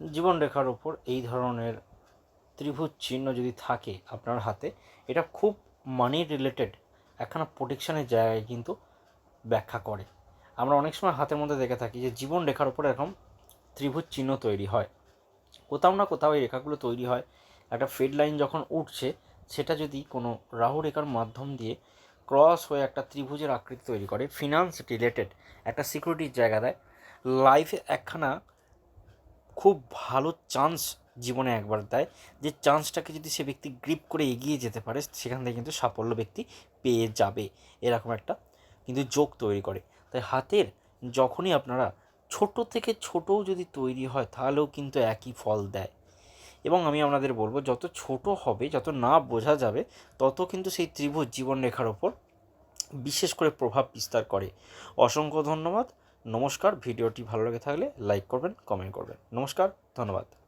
জীবন রেখার ওপর এই ধরনের ত্রিভুজ চিহ্ন যদি থাকে আপনার হাতে, এটা খুব মানি রিলেটেড একখানা প্রোটেকশনের জায়গায় কিন্তু ব্যাখ্যা করে। আমরা অনেক সময় হাতের মধ্যে দেখে থাকি যে জীবন রেখার ওপর এরকম ত্রিভুজ চিহ্ন তৈরি হয়। কোথাও না কোথাও এই রেখাগুলো তৈরি হয়। একটা ফেড লাইন যখন উঠছে, সেটা যদি কোনো রাহু রেখার মাধ্যম দিয়ে ক্রস হয়ে একটা ত্রিভুজের আকৃতি তৈরি করে ফিনান্স রিলেটেড একটা সিকিউরিটির জায়গা দেয় লাইফে একখানা খুব ভালো চান্স জীবনে একবার দেয়। যে চান্সটাকে যদি সে ব্যক্তি গ্রিপ করে এগিয়ে যেতে পারে, সেখান থেকে কিন্তু সাফল্য ব্যক্তি পেয়ে যাবে। এরকম একটা কিন্তু যোগ তৈরি করে। তাই হাতের যখনই আপনারা ছোট থেকে ছোটও যদি তৈরি হয়, তাহলেও কিন্তু একই ফল দেয়। এবং আমি আপনাদের বলব, যত ছোট হবে, যত না বোঝা যাবে, তত কিন্তু সেই ত্রিভুজ জীবনরেখার ওপর বিশেষ করে প্রভাব বিস্তার করে। অসংখ্য ধন্যবাদ। নমস্কার ভিডিওটি ভালো লেগে থাকলে লাইক করবেন কমেন্ট করবেন। নমস্কার ধন্যবাদ।